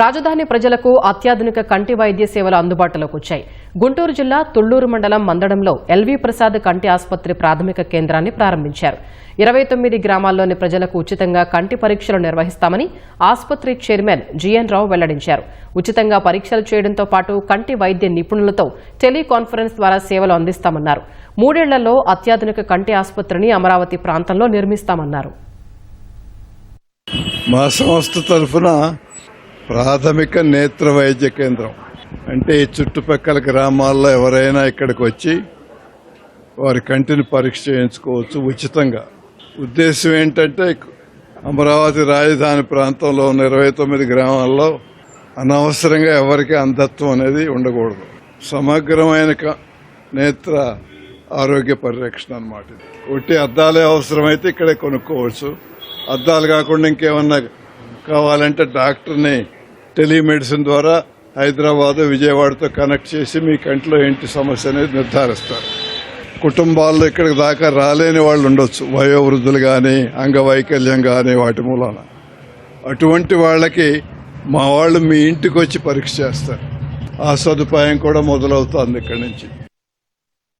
రాజధాని ప్రజలకు అత్యాధునిక కంటి వైద్య సేవలు అందుబాటులోకి వచ్చాయి. గుంటూరు జిల్లా తుళ్ళూరు మండలం మందడంలో ఎల్వీ ప్రసాద్ కంటి ఆసుపత్రి ప్రాథమిక కేంద్రాన్ని ప్రారంభించారు. ఇరవై తొమ్మిది గ్రామాల్లోని ప్రజలకు ఉచితంగా కంటి పరీక్షలు నిర్వహిస్తామని ఆసుపత్రి చైర్మన్ జీఎన్ రావు వెల్లడించారు. ఉచితంగా పరీక్షలు చేయడంతో పాటు కంటి వైద్య నిపుణులతో టెలికాన్ఫరెన్స్ ద్వారా సేవలు అందిస్తామన్నారు. మూడేళ్ళలో అత్యాధునిక కంటి ఆసుపత్రిని అమరావతి ప్రాంతంలో నిర్మిస్తామన్నారు. మా సంస్థ తరఫున ప్రాథమిక నేత్ర వైద్య కేంద్రం. అంటే ఈ చుట్టుపక్కల గ్రామాల్లో ఎవరైనా ఇక్కడికి వచ్చి వారి కంటిని పరీక్ష చేయించుకోవచ్చు ఉచితంగా. ఉద్దేశం ఏంటంటే అమరావతి రాజధాని ప్రాంతంలో ఉన్న ఇరవై తొమ్మిది గ్రామాల్లో అనవసరంగా ఎవరికి అంధత్వం అనేది ఉండకూడదు. సమగ్రమైన నేత్ర ఆరోగ్య పరిరక్షణ అన్నమాట ఇది. ఒట్టి అద్దాలే అవసరమైతే ఇక్కడే కొనుక్కోవచ్చు. అద్దాలు కాకుండా ఇంకేమన్నా కావాలంటే డాక్టర్ని టెలిమెడిసిన్ ద్వారా హైదరాబాద్ విజయవాడతో కనెక్ట్ చేసి మీ కంట్లో ఏంటి సమస్య అనేది నిర్ధారిస్తారు. కుటుంబాల్లో ఇక్కడికి దాకా రాలేని వాళ్ళు ఉండొచ్చు. వయోవృద్ధులు కానీ అంగవైకల్యం కానీ వాటి మూలాన. అటువంటి వాళ్ళకి మా వాళ్ళు మీ ఇంటికి వచ్చి పరీక్ష చేస్తారు. ఆ సదుపాయం కూడా మొదలవుతుంది ఇక్కడి నుంచి.